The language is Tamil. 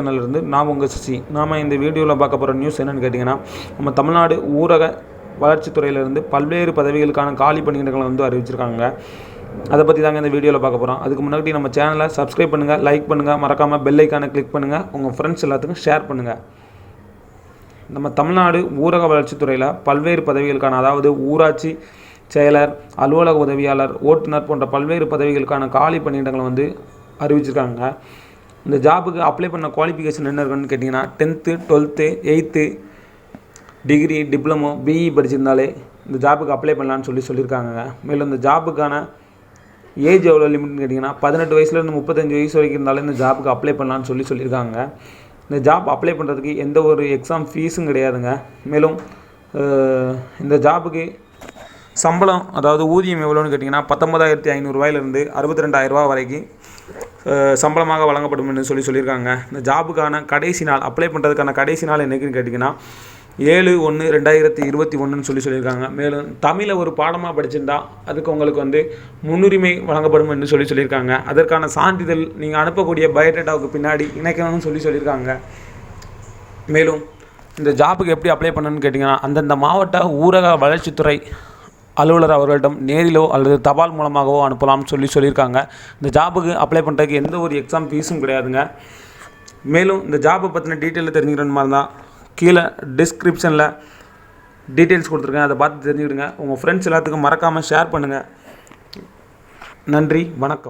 சேனலிருந்து நான் உங்கள் சசி. நாம் இந்த வீடியோவில் பார்க்க போகிற நியூஸ் என்னென்னு கேட்டிங்கன்னா நம்ம தமிழ்நாடு ஊரக வளர்ச்சித்துறையிலிருந்து பல்வேறு பதவிகளுக்கான காலி பணியிடங்களை வந்து அறிவிச்சிருக்காங்க. அதை பற்றி தாங்க இந்த வீடியோவில் பார்க்க போகிறோம் அதுக்கு முன்னாடி நம்ம சேனலை சப்ஸ்கிரைப் பண்ணுங்கள் லைக் பண்ணுங்கள் மறக்காமல் பெல் ஐக்கானை கிளிக் பண்ணுங்கள் உங்கள் ஃப்ரெண்ட்ஸ் எல்லாத்துக்கும் ஷேர் பண்ணுங்கள் நம்ம தமிழ்நாடு ஊரக வளர்ச்சித்துறையில் பல்வேறு பதவிகளுக்கான அதாவது ஊராட்சி செயலர் அலுவலக உதவியாளர் ஓட்டுநர் போன்ற பல்வேறு பதவிகளுக்கான காலி பணியிடங்களை வந்து அறிவிச்சிருக்காங்க. இந்த ஜாபுக்கு அப்ளை பண்ண குவாலிஃபிகேஷன் என்ன இருக்குன்னு கேட்டிங்கன்னா tenth twelfth eighth degree diploma B E படிச்சிருந்தாலே இந்த ஜாபுக்கு அப்ளை பண்ணலான்னு சொல்லி சொல்லியிருக்காங்க. மேலும் இந்த ஜாபுக்கான ஏஜ் எவ்வளோ லிமிட்னு கேட்டிங்கன்னா பதினெட்டு வயசுலேருந்து முப்பத்தஞ்சு வயசு வரைக்கும் இருந்தாலும் இந்த ஜாபுக்கு அப்ளை பண்ணலான்னு சொல்லி சொல்லியிருக்காங்க. இந்த ஜாப் அப்ளை பண்ணுறதுக்கு எந்த ஒரு எக்ஸாம் ஃபீஸும் கிடையாதுங்க. மேலும் இந்த ஜாபுக்கு சம்பளம் அதாவது ஊதியம் எவ்வளோன்னு கேட்டிங்கன்னா பத்தொன்பதாயிரத்தி ஐநூறுரூவாயிலிருந்து அறுபத்தி ரெண்டாயிரரூவா வரைக்கும் சம்பளமாக வழங்கப்படும்னு சொல்லி சொல்லியிருக்காங்க. இந்த ஜாபுக்கான கடைசி நாள் அப்ளை பண்ணுறதுக்கான கடைசி நாள் என்னைக்குன்னு கேட்டிங்கன்னா ஏழு ஒன்று ரெண்டாயிரத்தி இருபத்தி ஒன்றுன்னு சொல்லி சொல்லியிருக்காங்க. மேலும் தமிழை ஒரு பாடமாக படிச்சிருந்தா அதுக்கு உங்களுக்கு வந்து முன்னுரிமை வழங்கப்படும் என்று சொல்லி சொல்லியிருக்காங்க. அதற்கான சான்றிதழ் நீங்கள் அனுப்பக்கூடிய பயோடேட்டாவுக்கு பின்னாடி இணைக்கணும்னு சொல்லி சொல்லியிருக்காங்க. மேலும் இந்த ஜாபுக்கு எப்படி அப்ளை பண்ணணும்னு கேட்டிங்கன்னா அந்தந்த மாவட்ட ஊரக வளர்ச்சித்துறை அலுவலர் அவர்களிடம் நேரிலோ அல்லது தபால் மூலமாகவோ அனுப்பலாம்னு சொல்லி சொல்லியிருக்காங்க. இந்த ஜாபுக்கு அப்ளை பண்ணுறதுக்கு எந்த ஒரு எக்ஸாம் ஃபீஸும் கிடையாதுங்க. மேலும் இந்த ஜாபை பற்றின டீட்டெயிலில் தெரிஞ்சுக்கிற மாதிரி தான் கீழே டிஸ்கிரிப்ஷனில் டீட்டெயில்ஸ் கொடுத்துருக்கேன். அதை பார்த்து தெரிஞ்சுக்கிடுங்க. உங்கள் ஃப்ரெண்ட்ஸ் எல்லாத்துக்கும் மறக்காமல் ஷேர் பண்ணுங்கள் நன்றி வணக்கம்.